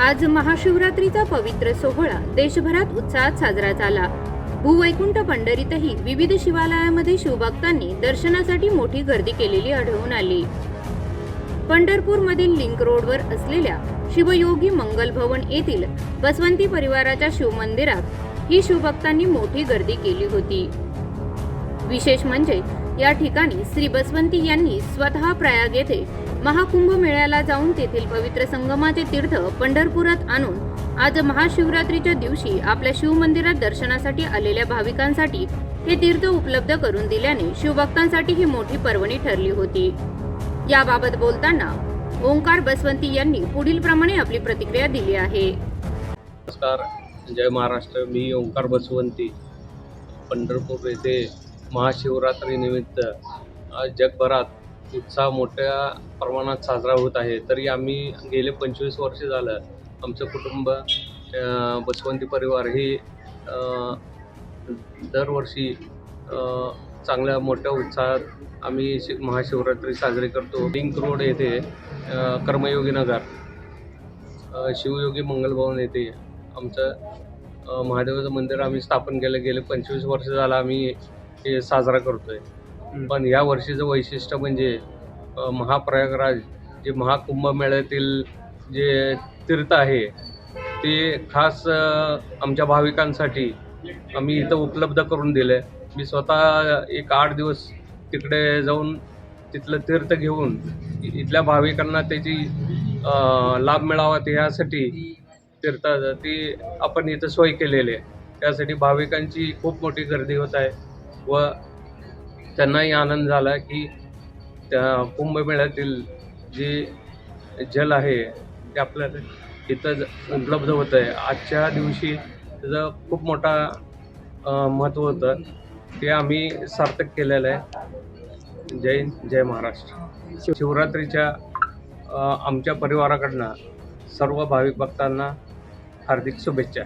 आज महाशिवरात्रीचा पवित्र सोहळा. देशभरात उत्साहात साजरा झाला. भूवैकुंठ पंढरीतही विविध शिवालयामध्ये शिवभक्तांनी दर्शनासाठी मोठी गर्दी केलेली आढळून आली. पंढरपूरमधील लिंक रोडवर असलेल्या शिवयोगी मंगल भवन येथील बसवंती परिवाराच्या शिवमंदिरात ही शिवभक्तांनी मोठी गर्दी केली होती. विशेष म्हणजे या ठिकाणी श्री बसवंती यांनी स्वतः प्रयाग येथे महाकुंभ मेळ्याला जाऊन तेथील पवित्र संगमाचे तीर्थ पंढरपुरात आणून आज महाशिवरात्रीच्या दिवशी आपल्या शिवमंदिरात दर्शनासाठी आलेल्या भाविकांसाठी हे तीर्थ उपलब्ध करून दिल्याने शिवभक्तांसाठी ही मोठी पर्वणी ठरली होती. याबाबत बोलताना ओंकार बसवंती यांनी पुढील प्रमाणे आपली प्रतिक्रिया दिली आहे. नमस्कार जय महाराष्ट्र. मी ओंकार बसवंती. पंढरपूर येथे महाशिवरात्रीनिमित्त आज जगभरात उत्साह मोठ्या प्रमाणात साजरा होत आहे. तरी आम्ही गेले पंचवीस वर्ष झालं. आमचं कुटुंब बसवंती परिवार हे दरवर्षी चांगल्या मोठ्या उत्साहात आम्ही शि महाशिवरात्री साजरी करतो. लिंक रोड येथे कर्मयोगी नगर शिवयोगी मंगलभवन येथे आमचं महादेवाचं मंदिर आम्ही स्थापन केलं. गेले पंचवीस वर्ष झालं आम्ही हे साजरा करतो आहे पण या वर्षीचं वैशिष्ट्य म्हणजे महाप्रयागराज जे महाकुंभमेळ्यातील जे तीर्थ आहे ते खास आमच्या भाविकांसाठी आम्ही इथं उपलब्ध करून दिलं आहे मी स्वतः एक आठ दिवस तिकडे जाऊन तिथलं तीर्थ घेऊन इथल्या भाविकांना त्याची लाभ मिळावा ते यासाठी तीर्थ ती आपण इथं सोय केलेली आहे. त्यासाठी भाविकांची खूप मोठी गर्दी होत आहे व त्यांनाही आनंद झाला की त्या कुंभमेळ्यातील जे जल आहे ते आपल्याला इथं ज- उपलब्ध होतं आहे. आजच्या दिवशी त्याचं खूप मोठा महत्त्व होतं. ते आम्ही सार्थक केलेलं आहे. जय जय महाराष्ट्र. शिवरात्रीच्या आमच्या परिवाराकडनं सर्व भाविक भक्तांना हार्दिक शुभेच्छा.